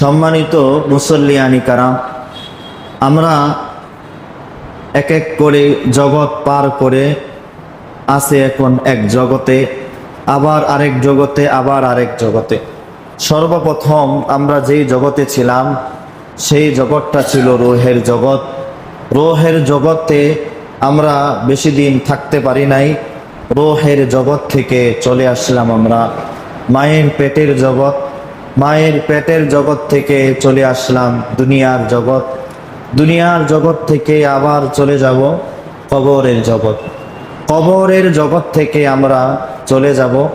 সম্মানিত মুসল্লিয়ানি কারাম, আমরা এক এক করে জগৎ পার করে আছে এখন এক জগতে, আবার আরেক জগতে, আবার আরেক জগতে। সর্বপ্রথম আমরা যেই জগতে ছিলাম, সেই জগৎটা ছিল রোহের জগৎ। রোহের জগতে আমরা বেশি দিন থাকতে পারি নাই। রোহের জগৎ থেকে চলে আসলাম আমরা। মায়ের পেটের জগৎ মায়ের পেটের জগৎ থেকে চলে আসলাম দুনিয়ার জগৎ। দুনিয়ার জগৎ থেকে আবার চলে যাব কবরের জগৎ। কবরের জগৎ থেকে আমরা চলে যাব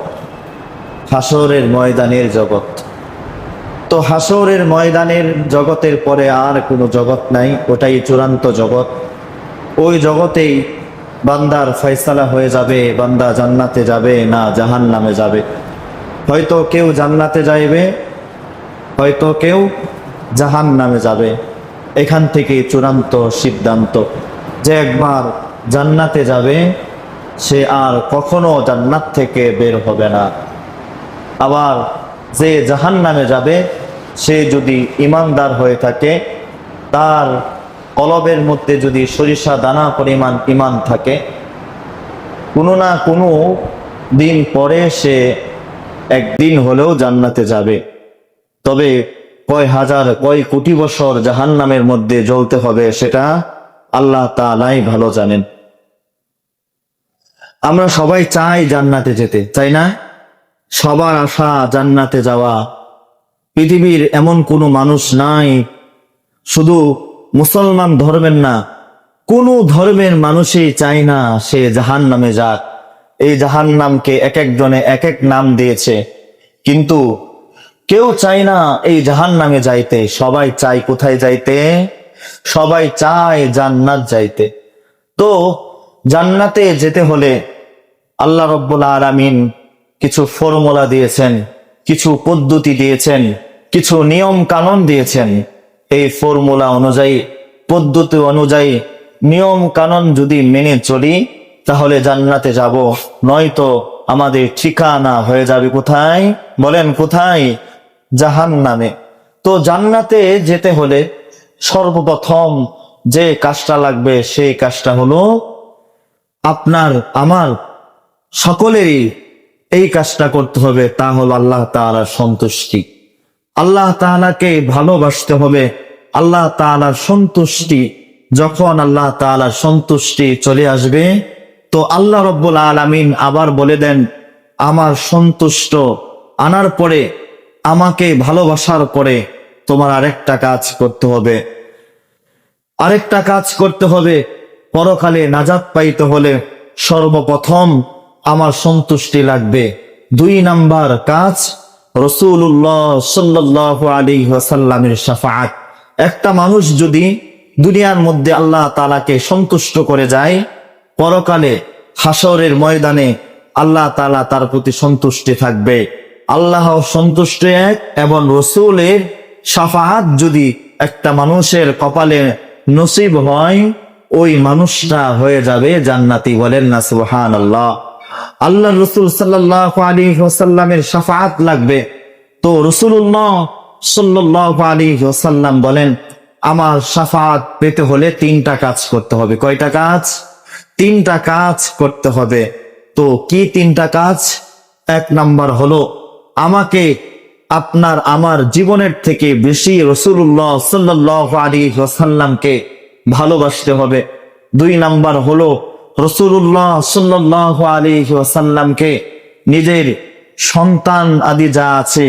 হাসরের ময়দানের জগৎ। তো হাসরের ময়দানের জগতের পরে আর কোনো জগৎ নাই, ওটাই চূড়ান্ত জগৎ। ওই জগতেই বান্দার ফয়সালা হয়ে যাবে, বান্দা জান্নাতে যাবে না জাহান নামে যাবে। হয়তো কেউ জান্নাতে যাইবে হয়তো কেউ জাহান নামে যাবে। এখান থেকে চূড়ান্ত সিদ্ধান্ত। যে একবার জান্নাতে যাবে, সে আর কখনো জান্নাত থেকে বের হবে না। আবার যে জাহান নামে যাবে, সে যদি ইমানদার হয়ে থাকে, তার কলবের মধ্যে যদি সরিষা দানা পরিমাণ ইমান থাকে, কোনো না কোনো দিন পরে সে একদিন হলেও জান্নাতে যাবে। তবে কয় হাজার, কয় কোটি বছর জাহান নামের মধ্যে জ্বলতে হবে সেটা আল্লাহ তালাই ভালো জানেন। আমরা সবাই চাই জান্নাতে যেতে চাই না? সবার আশা জান্নাতে যাওয়া। পৃথিবীর এমন কোনো মানুষ নাই, শুধু মুসলমান ধর্মের না, কোনো ধর্মের মানুষই চায় না সে জাহান নামে যাক। এই জাহান নামকে এক একজনে এক এক নাম দিয়েছে। কিন্তু কেউ চায় না এই জাহান নামে যাইতে, সবাই চায় কোথায় যাইতে? সবাই চায় জান্নাত যাইতে। তো জান্নাতে যেতে হলে আল্লাহ রব্বুল আলামিন কিছু ফর্মুলা দিয়েছেন, কিছু পদ্ধতি দিয়েছেন, কিছু নিয়ম কানুন দিয়েছেন। এই ফর্মুলা অনুযায়ী, পদ্ধতি অনুযায়ী নিয়ম কানুন যদি মেনে চলি, তাহলে জান্নাতে যাব, নয়তো আমাদের ঠিকানা হয়ে যাবে কোথায়? বলেন কোথায়? জাহান নামে তো জান্নাতে যেতে হলে সর্বপ্রথম যে কাজটা লাগবে, সেই কাজটা হলো আপনার, আমার সকলেরই এই কাজটা করতে হবে। তা হলো আল্লাহ তাআলার সন্তুষ্টি। আল্লাহ তাআলাকে ভালোবাসতে হবে। আল্লাহ তাআলার সন্তুষ্টি, যখন আল্লাহ তাআলার সন্তুষ্টি চলে আসবে, তো আল্লাহ রব্বুল আলামিন আবার বলে দেন, আমার সন্তুষ্ট আনার পরে আমাকে ভালোবাসার পরে তোমার আরেকটা কাজ করতে হবে। আরেকটা কাজ করতে হবে। পরকালে নাজাত পাইতে হলে সর্বপ্রথম আমার সন্তুষ্টি লাগবে। দুই নাম্বার কাজ রসুল্লাহ সাল্লাহ আলী ওয়াসাল্লামের সাফাত একটা মানুষ যদি দুনিয়ার মধ্যে আল্লাহ তালাকে সন্তুষ্ট করে যায়, পরকালে হাসরের ময়দানে আল্লাহ তালা তার প্রতি সন্তুষ্টি থাকবে। আল্লাহ সন্তুষ্ট এক এবং রসুলের সাফাহাত যদি একটা মানুষের কপালে নসিব হয়, ওই মানুষটা হয়ে যাবে জান্নাতি বলেন না সুবহান আল্লাহ আল্লাহ রসুল সাল্লাহ ওসাল্লামের সাফাত লাগবে। তো রসুল্লাহ সাল্লাহ আলী ওসাল্লাম বলেন, আমার সাফাত পেতে হলে তিনটা কাজ করতে হবে। কয়টা কাজ? তিনটা কাজ করতে হবে। তো কি তিনটা কাজ? এক নাম্বার হলো আমাকে আপনার আমার জীবনের থেকে বেশি রসুল্লাহ সাল্লাহ আলী ওসাল্লামকে ভালোবাসতে হবে। দুই নাম্বার হলো রসুল্লাহ সাল্লাহ আলী ওসাল্লামকে নিজের সন্তান আদি যা আছে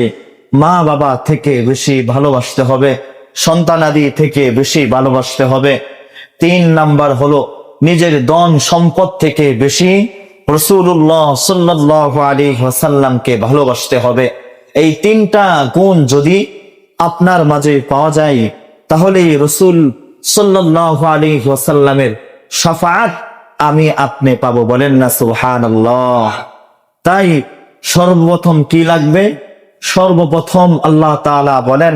মা বাবা থেকে বেশি ভালোবাসতে হবে, সন্তান আদি থেকে বেশি ভালোবাসতে হবে। তিন নাম্বার হলো নিজের দন সম্পদ থেকে বেশি রসুল্লাহ সাল্লাহ আলী ওসাল্লামকে ভালোবাসতে হবে এই তিনটা গুণ যদি আপনার মাঝে পাওয়া যায় তাহলে রসুল সাল্লাহ আলী ওসাল্লামের সাফাত আমি আপনি পাবো বলেন না সুহান তাই সর্বপ্রথম কি লাগবে সর্বপ্রথম আল্লাহ তাআলা বলেন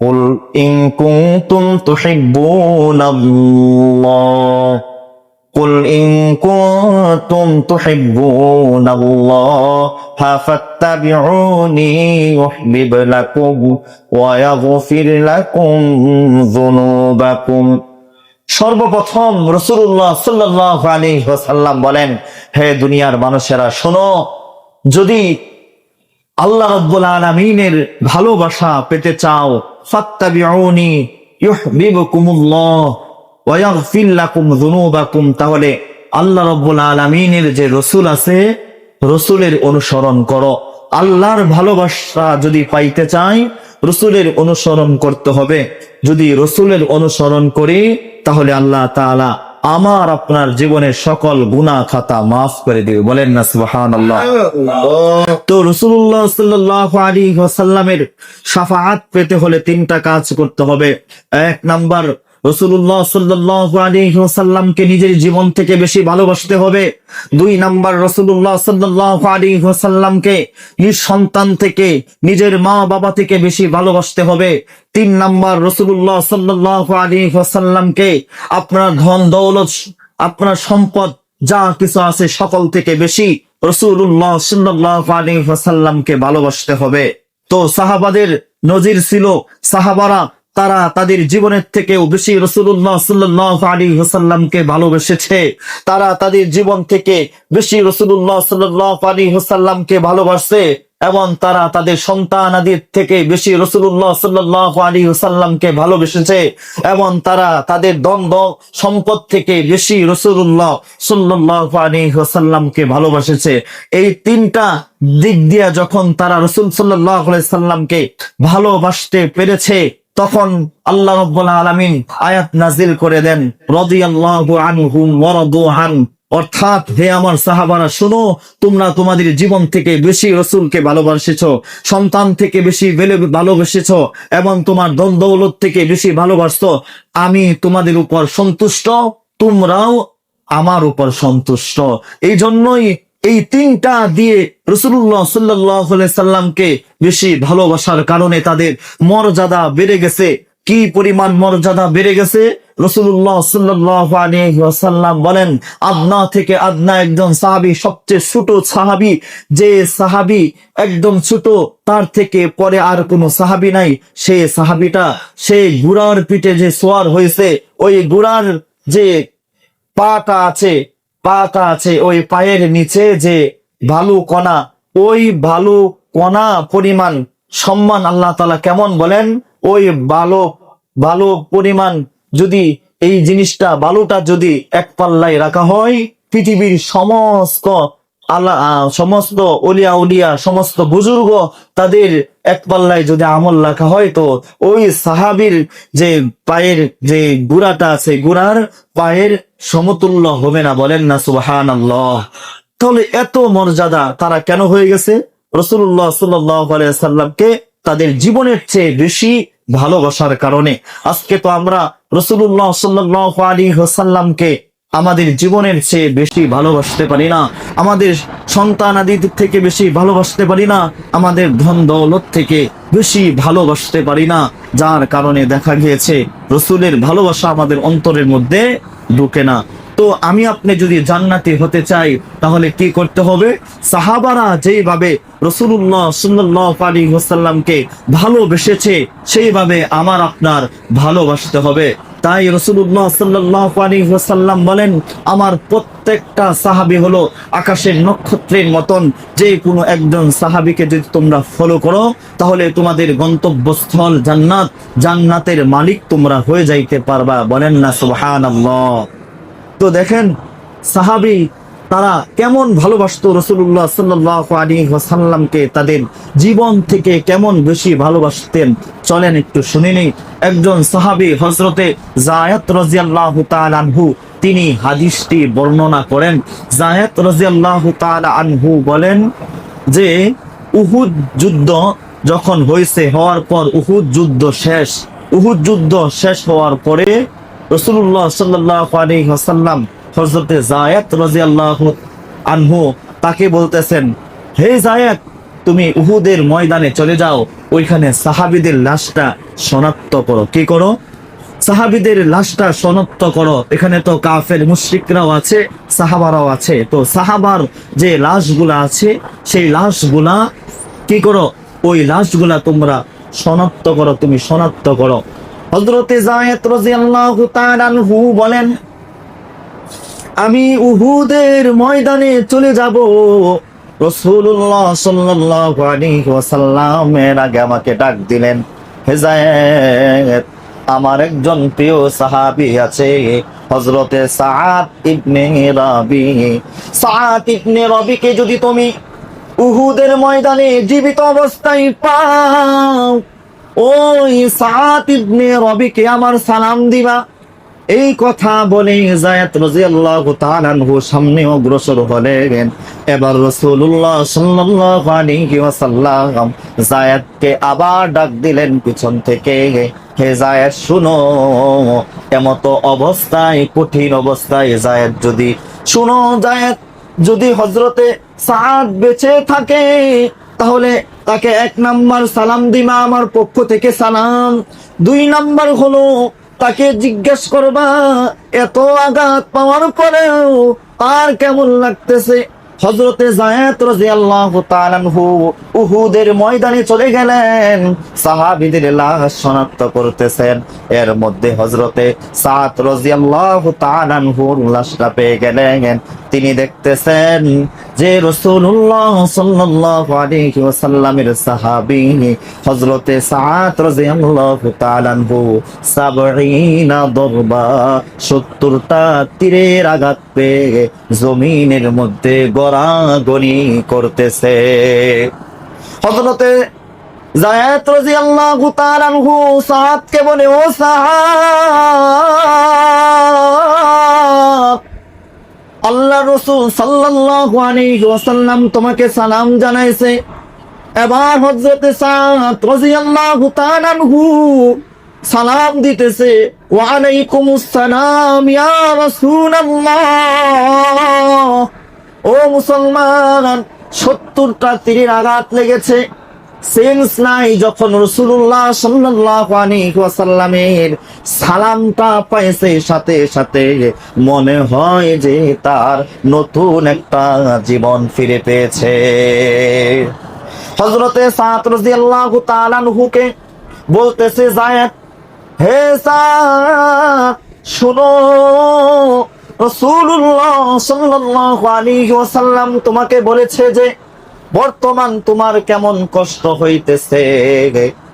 قل إن كنتم تحبون الله قل إن كنتم تحبون الله فاتبعوني يحبب لكم ويغفر لكم ذنوبكم সর্বপ্রথম রসুল্লাহ সাল্লাহ আলী ওসাল্লাম বলেন হে দুনিয়ার মানুষেরা শোনো যদি আল্লাহ রব্বুল আলমিনের ভালোবাসা পেতে চাও ফাত্তাবিউনি ইউহবিবকুমুল্লাহ তাহলে আল্লাহ রব্বুল আলমিনের যে রসুল আছে, রসুলের অনুসরণ করো। আল্লাহর ভালোবাসা যদি পাইতে চাই, রসুলের অনুসরণ করতে হবে। যদি রসুলের অনুসরণ করি, তাহলে আল্লাহ তাআলা আমার আপনার জীবনের সকল গুনাহ খাতা মাফ করে দিবে। বলেন না, সুবহানাল্লাহ। তো রসুল্লাহ সাল্লাহ আলী ওয়াসাল্লামের সাফাহাত পেতে হলে তিনটা কাজ করতে হবে। এক নাম্বার রসুল্লাহ সাল্লাহ আলী ওয়াসাল্লামকে নিজের জীবন থেকে বেশি ভালোবাসতে হবে। দুই নাম্বার রসুল্লাহ সাল্লাহ আলী ওয়াসাল্লামকে নিজ সন্তান থেকে, নিজের মা বাবা থেকে বেশি ভালোবাসতে হবে। তিন নাম্বার রসুল্লাহ সাল্লাহ আলী ওয়াসাল্লামকে আপনার ধন, দৌলত, আপনার সম্পদ, যা কিছু আছে সকল থেকে বেশি রসুল্লাহ সাল্লাহ আলী ওয়াসাল্লামকে ভালোবাসতে হবে। তো সাহাবাদের নজির ছিল, সাহাবারা তারা তাদের জীবনের থেকেও বেশি রসুল্লাহ সাল্লাহ আলী হোসাল্লামকে ভালোবেসেছে। তারা তাদের জীবন থেকে বেশি রসুল্লাহ সাল্লাহ আলী হোসাল্লামকে ভালোবাসছে এবং তারা তাদের সন্তান আদির থেকে বেশি রসুল্লাহ সাল্লাহ আলী হোসাল্লামকে ভালোবেসেছে এবং তারা তাদের দ্বন্দ্ব, সম্পদ থেকে বেশি রসুল্লাহ সাল্লাহ আলী হোসাল্লামকে ভালোবাসেছে। এই তিনটা দিক দিয়ে যখন তারা রসুল সাল্লাহ সাল্লামকে ভালোবাসতে পেরেছে তখন আল্লাহ রব্বুল আলামিন আয়াত নাজিল করে দেন রদি আল্লাহ রাদু অর্থাৎ, হে আমার সাহাবারা, শোনো, তোমরা তোমাদের জীবন থেকে বেশি রসুলকে ভালোবাসেছ, সন্তান থেকে বেশি ভালোবেসেছ, এবং তোমার দ্বন্দ্বলত থেকে বেশি ভালোবাসত। আমি তোমাদের উপর সন্তুষ্ট, তোমরাও আমার উপর সন্তুষ্ট। এই জন্যই এই তিনটা দিয়ে রসুল্লাহ সাল্লাহ সাল্লামকে বেশি ভালোবাসার কারণে তাদের মর্যাদা বেড়ে গেছে। কি পরিমাণ মর্যাদা বেড়ে গেছে? রসুল্লাহ সাল্লাম বলেন, আদনা থেকে আদনা একজন সাহাবি, সবচেয়ে ছোট সাহাবি, যে সাহাবি একদম ছোট, তার থেকে পরে আর কোনো সাহাবি নাই। সে সাহাবিটা সেই গুড়ার পিঠে যে সোয়ার হয়েছে, ওই গুড়ার যে পাটা আছে পাটা আছে ওই পায়ের নিচে যে ভালু কণা, ওই ভালু কণা পরিমাণ সম্মান আল্লাহ তালা কেমন বলেন? ওই ভালো ভালো পরিমাণ যদি এই জিনিসটা বালুটা যদি এক পাল্লায় রাখা হয়, পৃথিবীর সমস্ত আল্লাহ সমস্ত অলিয়া উলিয়া, সমস্ত বুজুর্গ তাদের এক পাল্লায় যদি আমল রাখা হয় তো ওই সাহাবির যে পায়ের যে গুড়াটা আছে, গুড়ার পায়ের সমতুল্য হবে না। বলেন না সুবাহান তাহলে এত মর্যাদা তারা কেন হয়ে গেছে? রসুল্লাহ সাল্লামকে তাদের জীবনের চেয়ে বেশি ভালোবাসার কারণে। আজকে তো আমরা রসুল্লাহ সাল্লাহ আলী হোসাল্লামকে আমাদের জীবনের চেয়ে বেশি ভালোবাসতে পারি না। আমাদের সন্তান আদির থেকে বেশি ভালোবাসতে পারি না। আমাদের ধন দৌলত থেকে বেশি ভালোবাসতে পারি না। যার কারণে দেখা গিয়েছে, রসুলের ভালোবাসা আমাদের অন্তরের মধ্যে ঢুকে না। তো আমি আপনি যদি জান্নাতি হতে চাই, তাহলে কি করতে হবে? সাহাবারা যেইভাবে রসুল্লাহ সাল্লাহ আলী হোসাল্লামকে ভালোবেসেছে, সেইভাবে আমার আপনার ভালোবাসতে হবে। তাই রসুল্লাহ সাল্লাহ আলী হোসাল্লাম বলেন, আমার প্রত্যেকটা সাহাবি হলো আকাশের নক্ষত্রের মতন। যে কোনো একজন সাহাবিকে যদি তোমরা ফলো করো, তাহলে তোমাদের গন্তব্যস্থল জান্নাত, জান্নাতের মালিক তোমরা হয়ে যাইতে পারবা। বলেন না সুহান তো দেখেন, সাহাবি তারা কেমন ভালোবাসত রসুল্লাহ সাল্লাহ আলী ওয়াসাল্লামকে, তাদের জীবন থেকে কেমন বেশি ভালোবাসতেন? চলেন একটু শুনে নেই। একজন সাহাবি হজরতে জায়াত রাজিয়াল্লাহ আনহু, তিনি হাদিসটি বর্ণনা করেন। জায়াত রাজিয়াল্লাহ আনহু বলেন যে, উহুদ যুদ্ধ যখন হয়েছে, হওয়ার পর উহুদ যুদ্ধ শেষ। উহুদ যুদ্ধ শেষ হওয়ার পরে রসুল্লাহ সাল্লাহ আলী হাসাল্লাম হজরতে জায়াত রাজিয়াল্লাহ আনহু তাকে বলতেছেন, হে জায়াত তুমি উহুদের ময়দানে চলে যাও, ওইখানে সাহাবিদের লাশটা শনাক্ত করো। কি করো? সাহাবিদের লাশটা শনাক্ত করো। এখানে তো কাফের মুশরিকরাও আছে, সাহাবারাও আছে। তো সাহাবার যে লাশগুলা আছে, সেই লাশগুলা কি করো? ওই লাশগুলা তোমরা শনাক্ত করো, তুমি শনাক্ত করো। হজরতে জায়েদ রাদিয়াল্লাহু তাআলা বলেন আমি উহুদের ময়দানে চলে যাব। রসুল্লাহ ওয়াসাল্লামের আগে আমাকে ডাক দিলেন হেজায়েত আমার একজন প্রিয় সাহাবী আছে, হযরতে সাআদ ইবনে রাবি। সাআদ ইবনে রবিকে যদি তুমি উহুদের ময়দানে জীবিত অবস্থায় পাও, ওই সাআদ ইবনে রবিকে আমার সালাম দিবা। এই কথা বলে জায়াত রাদিয়াল্লাহু তাআলা আনহু সামনে অগ্রসর হলেন। এবার রাসূলুল্লাহ সাল্লাল্লাহু আলাইহি ওয়াসাল্লাম জায়াতকে আবার ডাক দিলেন পিছন থেকে। হে জায়াত শুনো। এমত অবস্থায়, কঠিন অবস্থায় জায়াত যদি, শুনো জায়াত যদি হজরতে সাদ বেঁচে থাকে, তাহলে তাকে এক নাম্বার সালাম দিমা আমার পক্ষ থেকে সালাম। দুই নাম্বার হলো তাকে জিজ্ঞেস করবা, এত আঘাত পাওয়ার পরেও তার কেমন লাগতেছে? হজরতে জায়াত রাজি আল্লাহ তালানহু উহুদের ময়দানে চলে গেলেন। সাহাবিদের লাশ শনাক্ত করতেছেন। এর মধ্যে হজরতে সাত রাজি আল্লাহ তালানহুর লাশটা পেয়ে গেলেন। তিনি দেখতেছেন যে 70 দরবা 70টা তীরের আঘাত পেয়ে জমিনের মধ্যে গড়াগড়ি করতেছে। হযরতে জায়াত রাদিয়াল্লাহু তাআলা আনহু সাআদকে বলে, ও সাআদ! আল্লাহ রসুল আলাইহি ওয়াসাল্লাম তোমাকে সালাম জানাইছে। এবার আনহু সালাম দিতেছে, ওয়া আলাইকুমুস সালাম, ইয়া রাসূলুল্লাহ। ও মুসলমান, সত্তরটা তীরের আঘাত লেগেছে। সেন্স নাই যখন রসুল্লাহ ওয়াসাল্লামের সালামটা পাইছে, সাথে সাথে মনে হয় যে তার নতুন একটা জীবন ফিরে পেয়েছে। হজরতে সাত রাদিয়াল্লাহু আল্লাহ আনহুকে বলতেছে জায়েদ হে শুনো রসুল্লাহ সাল্লাল্লাহু আলাইহি ওয়াসাল্লাম তোমাকে বলেছে যে বর্তমান তোমার কেমন কষ্ট হইতেছে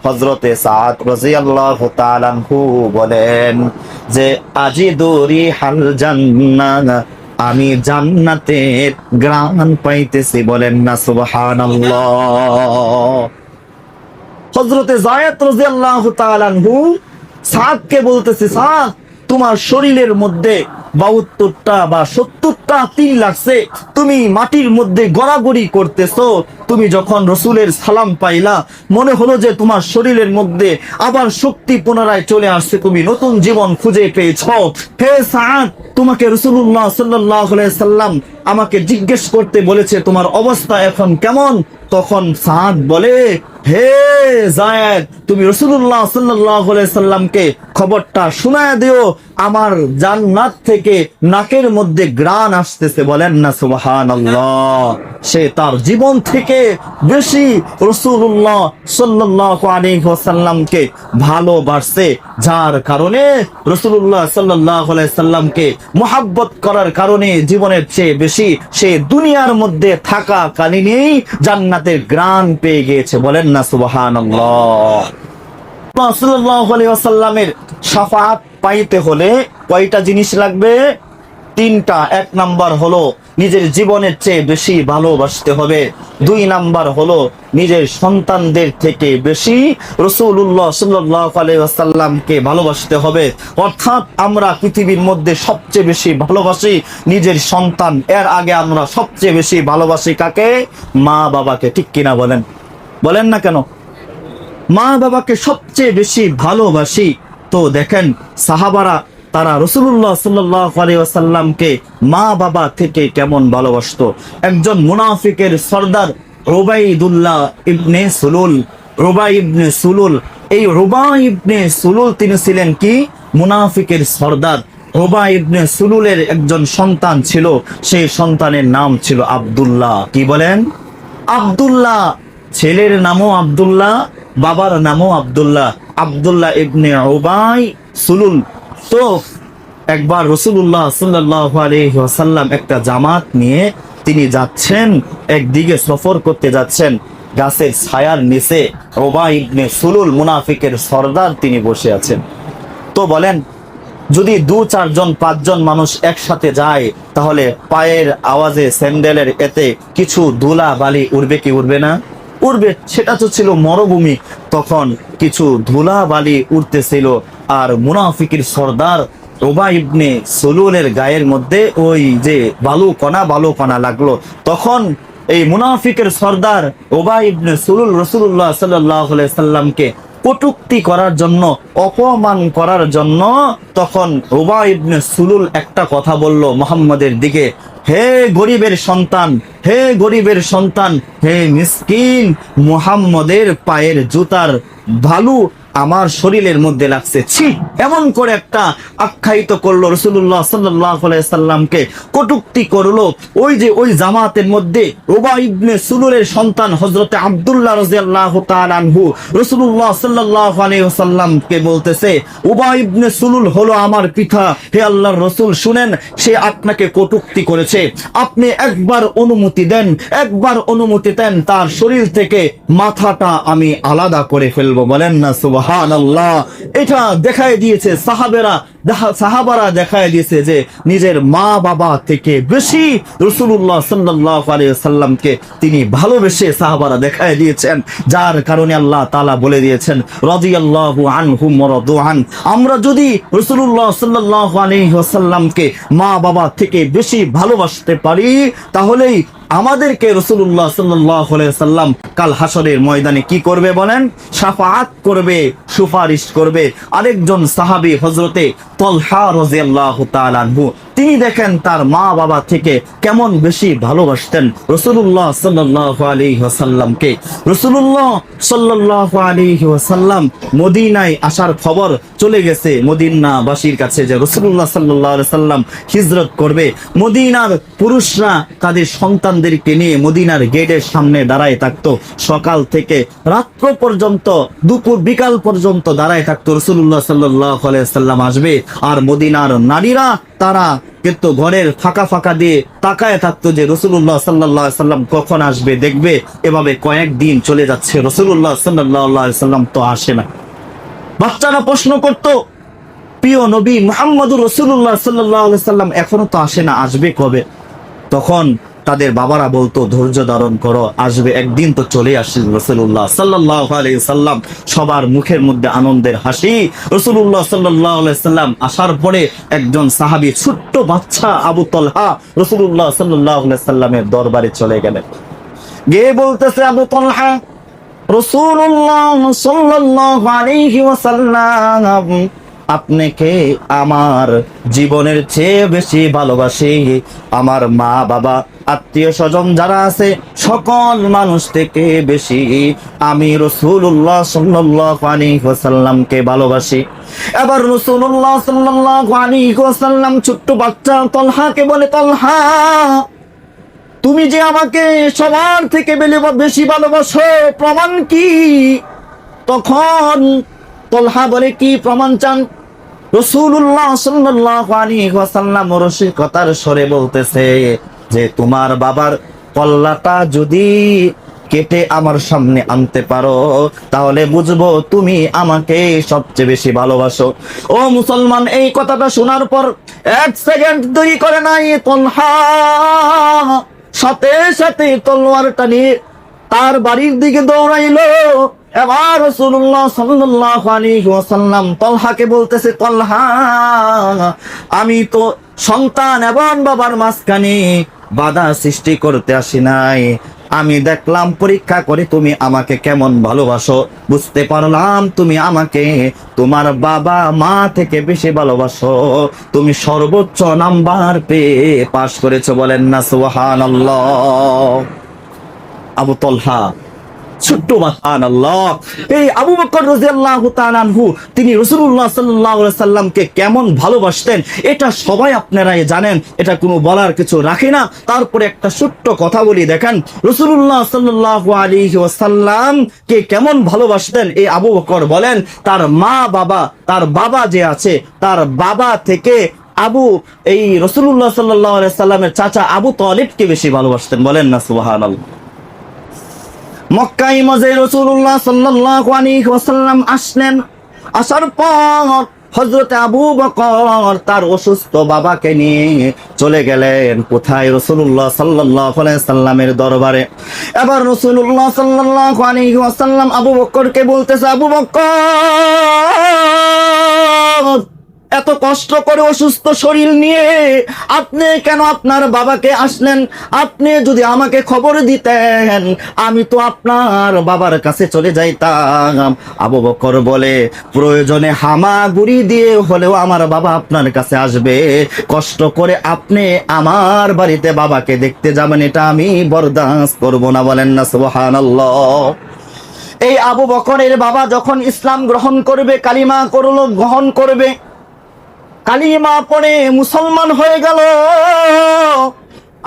হজরতে সাদ রাদিয়াল্লাহু তাআলা আনহু বলেন যে, আজি দৌরি হাল জান্নাত আমি জান্নাতের গ্রাম পাইতেছি। বলেন না, সুবহানাল্লাহ। হজরতে জায়াত রাদিয়াল্লাহু তাআলা সাদকে বলতেছে, সাদ, তোমার শরীরের মধ্যে বাহাত্তরটা বা সত্তরটা তিল লাগছে। তুমি মাটির মধ্যে গড়াগড়ি করতেছো। তুমি যখন রসুলের সালাম পাইলা, মনে হলো যে তোমার শরীরের মধ্যে আবার শক্তি পুনরায় চলে আসছে। তুমি নতুন জীবন খুঁজে পেয়েছ। হে সাদ, তোমাকে রসুল্লাহ সাল্লাহ সাল্লাম আমাকে জিজ্ঞেস করতে বলেছে, তোমার অবস্থা এখন কেমন? তখন সাদ বলে, হে জায়েদ, তুমি রসুল্লাহ সাল্লাহ সাল্লামকে খবরটা শোনায় দিও। আমার জান্নাত থেকে নাকের মধ্যে গ্রান আসতেছে। বলেন না সুবাহান সে তার জীবন থেকে বেশি রসুল্লাহ সাল্লাহ আলিহাসাল্লামকে ভালোবাসছে যার কারণে রসুল্লাহ সাল্লাহ সাল্লামকে মোহাব্বত করার কারণে জীবনের চেয়ে বেশি সে দুনিয়ার মধ্যে থাকা কালীনই জান্নাতের গ্রাম পেয়ে গিয়েছে, বলেন না সুবাহান সাফাত পাইতে হলে কয়টা জিনিস লাগবে? তিনটা, এক নাম্বার হলো নিজের জীবনের চেয়ে বেশি ভালোবাসতে হবে। দুই নাম্বার হলো নিজের সন্তানদের থেকে বেশি রসুল্লাহ সাল্লামকে ভালোবাসতে হবে। অর্থাৎ আমরা পৃথিবীর মধ্যে সবচেয়ে বেশি ভালোবাসি নিজের সন্তান। এর আগে আমরা সবচেয়ে বেশি ভালোবাসি কাকে? মা বাবাকে। ঠিক কিনা বলেন? বলেন না কেন? মা বাবাকে সবচেয়ে বেশি ভালোবাসি। তো দেখেন, সাহাবারা তারা রসুল্লাহ সাল্লাসাল্লামকে মা বাবা থেকে কেমন ভালোবাসতো? একজন মুনাফিকের সর্দার রোবাইদুল্লাহ ইবনে সুলুল, রোবাই ইবনে সুলুল। এই রোবাই ইবনে সুলুল তিনি ছিলেন কি? মুনাফিকের সর্দার। ওবা ইবনে সুলুলের একজন সন্তান ছিল, সেই সন্তানের নাম ছিল আব্দুল্লাহ। কি বলেন? আব্দুল্লাহ, ছেলের নামও আব্দুল্লাহ, বাবার নামও আব্দুল্লাহ। আব্দুল্লাহ ইবনে ওবাই সুলুল তো একবার রসুল্লাহ সাল্লাহ আলহিহাসাল্লাম একটা জামাত নিয়ে তিনি যাচ্ছেন, একদিকে সফর করতে যাচ্ছেন। গাছের ছায়ার নিচে ওবা সুলুল মুনাফিকের সর্দার তিনি বসে আছেন। তো বলেন, যদি দু, চারজন, পাঁচজন মানুষ একসাথে যায়, তাহলে পায়ের আওয়াজে স্যান্ডেলের এতে কিছু ধুলা বালি উড়বে কি উড়বে না? উড়বে, সেটা তো ছিল মরুভূমি। তখন কিছু ধুলা বালি উঠতেছিল আর মুনাফিকের সর্দার ওবা ইবনে সলুলের গায়ের মধ্যে ওই যে বালু কণা বালু কণা লাগল। তখন এই মুনাফিকের সর্দার ওবা ইবনে সুলুল রসুল্লাহ সাল্লাহ সাল্লামকে কটুক্তি করার জন্য, অপমান করার জন্য তখন ওবা ইবনে সুলুল একটা কথা বলল মোহাম্মদের দিকে, হে গরিবের সন্তান, হে গরিবের সন্তান, হে মিসকিন, মুহাম্মদের পায়ের জুতার ভালু আমার শরীরের মধ্যে লাগছে, ছি, এমন করে একটা আখ্যায়িত করল রসুল্লাহ সাল্লাহ সাল্লামকে। কটুক্তি করল, ওই যে ওই জামাতের মধ্যে ওবা ইবনে সুলুরের সন্তান হজরতে আবদুল্লাহ রাজিয়াল্লাহ আনহু রসুল্লাহ সাল্লাহ আলাইসাল্লামকে বলতেছে ওবা ইবনে সুলুল হলো আমার পিতা। হে আল্লাহর রসুল, শুনেন, সে আপনাকে কটুক্তি করেছে। আপনি একবার অনুমতি দেন, একবার অনুমতি দেন, তার শরীর থেকে মাথাটা আমি আলাদা করে ফেলব। বলেন না এটা দেখায় দিয়েছে সাহাবেরা সাহাবারা দেখায় দিয়েছে যে নিজের মা বাবা থেকে বেশি রসুল্লাহ সাল্লাহ সাল্লামকে তিনি ভালোবেসে সাহাবারা দেখায় দিয়েছেন। যার কারণে আল্লাহ তালা বলে দিয়েছেন রাজি আল্লাহ আনহুম আন। আমরা যদি রসুল্লাহ সাল্লাহ আলহিহাসাল্লামকে মা বাবা থেকে বেশি ভালোবাসতে পারি, তাহলেই আমাদেরকে রসুল্লাহ সাল্লাহ সাল্লাম কাল হাসরের ময়দানে কি করবে বলেন? সাফাত করবে, সুপারিশ করবে। আরেকজন সাহাবি হজরতে তলহা রাজিয়াল্লাহু তিনি দেখেন তার মা বাবা থেকে কেমন বেশি ভালোবাসতেন রসুল্লাহ সাল্লাহ আলাইহি ওয়াসাল্লামকে। রসুল্লাহ সাল্লাহ আলাইহি ওয়াসাল্লাম মদিনায় আসার খবর চলে গেছে মদিনাবাসীর কাছে যে রসুল্লাহ সাল্লাহ সাল্লাম হিজরত করবে। মদিনার পুরুষরা তাদের সন্তানদেরকে নিয়ে মদিনার গেটের সামনে দাঁড়ায় থাকতো। সকাল থেকে রাত্র পর্যন্ত, দুপুর, বিকাল পর্যন্ত দাঁড়ায় থাকতো রসুল্লাহ সাল্লাহ সাল্লাম আসবে। আর মদিনার নারীরা তারা কিন্তু ঘরের ফাঁকা ফাঁকা দিয়ে তাকায় থাকতো যে রসুল্লাহ সাল্লাহ সাল্লাম কখন আসবে, দেখবে এভাবে কয়েকদিন চলে যাচ্ছে রসুল্লাহ সাল্লাহ সাল্লাম তো আসে না। বাচ্চারা প্রশ্ন করতো, প্রিয় নবী মোহাম্মদুর রসুল্লাহ সাল্লাহ সাল্লাম এখনও তো আসে না, আসবে কবে? তখন তাদের বাবারা বলতো, ধৈর্য ধারণ করো, আসবে একদিন তো চলে আসছে রসুল্লাহ সাল্লাহ সাল্লাম সবার মুখের মধ্যে আনন্দের হাসি। রসুল্লাহ সাল্লাহ সাল্লাম আসার পরে একজন সাহাবি ছোট্ট বাচ্চা আবু তলহা রসুল্লাহ সাল্লাহ সাল্লামের দরবারে চলে গেলেন। গিয়ে বলতেছে আবু ওয়াসাল্লাম আপনাকে আমার জীবনের চেয়ে বেশি ভালোবাসি আমার মা বাবা আত্মীয় স্বজন যারা আছে, সকল মানুষ থেকে বেশি আমি রসুল্লাহ ওয়াসাল্লামকে ভালোবাসি। এবার রসুল্লাহ ওয়াসাল্লাম ছোট্ট বাচ্চা তলহাকে বলে তলহা তুমি যে আমাকে সবার থেকে বেশি ভালোবাসো, প্রমাণ কি? তখন তলহা বলে, কি প্রমাণ চান? রসুল্লাহ আলাইহি ওয়াসাল্লাম রসিকতার স্বরে বলতেছে যে তোমার বাবার কল্লাটা যদি কেটে আমার সামনে আনতে পারো, তাহলে বুঝব তুমি আমাকে সবচেয়ে বেশি ভালোবাসো। ও মুসলমান, এই কথাটা শোনার পর এক সেকেন্ড দেরি করে নাই তলহা সাথে সাথে তলোয়ারটা নিয়ে তার বাড়ির দিকে দৌড়াইলো। এবার রসুল্লাহ সাল্লাহ আলাইহি তলহাকে বলতেছে, তলহা, আমি তো সন্তান এবং বাবার মাঝখানে বাধা সৃষ্টি করতে আসি নাই। আমি দেখলাম, পরীক্ষা করে তুমি আমাকে কেমন ভালোবাসো। বুঝতে পারলাম তুমি আমাকে তোমার বাবা মা থেকে বেশি ভালোবাসো। তুমি সর্বোচ্চ নাম্বার পেয়ে পাশ করেছ বলেন না সোহান আবু তলহা ছোট্ট এই আবু বকর তিনি সাল্লামকে কেমন ভালোবাসতেন, এটা সবাই আপনারাই জানেন, এটা কোনো বলার কিছু রাখে না। তারপরে একটা ছোট্ট কথা বলি, দেখেন কে কেমন ভালোবাসতেন, এই আবু বকর বলেন, তার মা বাবা, তার বাবা যে আছে, তার বাবা থেকে আবু, এই রসুল্লাহ সাল্লাহ সাল্লামের চাচা আবু তলিবকে বেশি ভালোবাসতেন, বলেন না সুবাহান মক্কাই মজে রসুল্লাহ সাল্লাল্লাহু আলাইহি ওয়াসাল্লাম আসলেন। আসার পর হযরত আবু বকর তার অসুস্থ বাবাকে নিয়ে চলে গেলেন কোথায়? রসুল্লাহ সাল্লামের দরবারে। এবার রসুল্লাহ ওয়াসাল্লাম আবু বকরকে বলতেছে, আবু বকর এত কষ্ট করে অসুস্থ শরীর নিয়ে আপনি কেন আপনার বাবাকে আসলেন? আপনি যদি আমাকে খবর দিতেন, আমি তো আপনার বাবার কাছে চলে যাইতাম। আবু বকর বলে, প্রয়োজনে হামাগুড়ি দিয়ে হলেও আমার বাবা আপনার কাছে আসবে। কষ্ট করে আপনি আমার বাড়িতে বাবাকে দেখতে যাবেন, এটা আমি বরদাস্ত করব না। বলেন না, সুবহানাল্লাহ। এই আবু বকরের বাবা যখন ইসলাম গ্রহণ করবে, কালিমা করল, গ্রহণ করবে কালিমা পড়ে মুসলমান হয়ে গেল।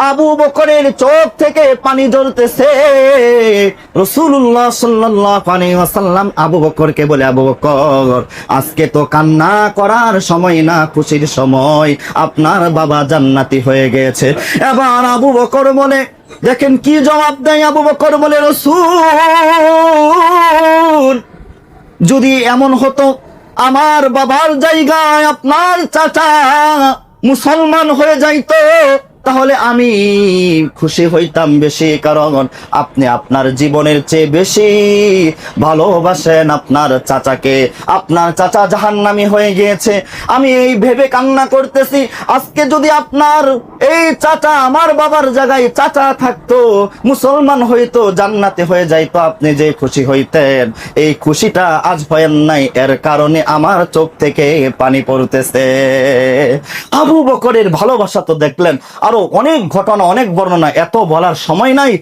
আবু বকরের চোখ থেকে পানি জ্বলতেছে রসুল্লাহ ওয়াসাল্লাম আবু বকরকে বলে, আবু বকর, আজকে তো কান্না করার সময় না, খুশির সময়। আপনার বাবা জান্নাতি হয়ে গেছে। এবার আবু বকর বলে, দেখেন কি জবাব দেয় আবু বকর? বলে, রসুল, যদি এমন হতো আমার বাবার জায়গায় আপনার চাচা মুসলমান হয়ে যাইতো। তাহলে আমি খুশি হইতাম বেশি, কারণ আপনি আপনার জীবনের চেয়ে বেশি ভালোবাসেন আপনার চাচাকে। আপনার চাচা জাহান্নামি হয়ে গিয়েছে। আমি এই ভেবে কান্না করতেছি, আজকে যদি আপনার এই চাচা আমার বাবার জায়গায় চাচা থাকতো, মুসলমান হইতো, জান্নাতে হয়ে যাইতো, আপনি যে খুশি হইতেন, এই খুশিটা আজ হয়েন নাই। এর কারণে আমার চোখ থেকে পানি পড়তেছে। আবু বকরের ভালোবাসা তো দেখলেন আরও অনেক ঘটনা অনেক বর্ণনা এত বলার সময় নাই।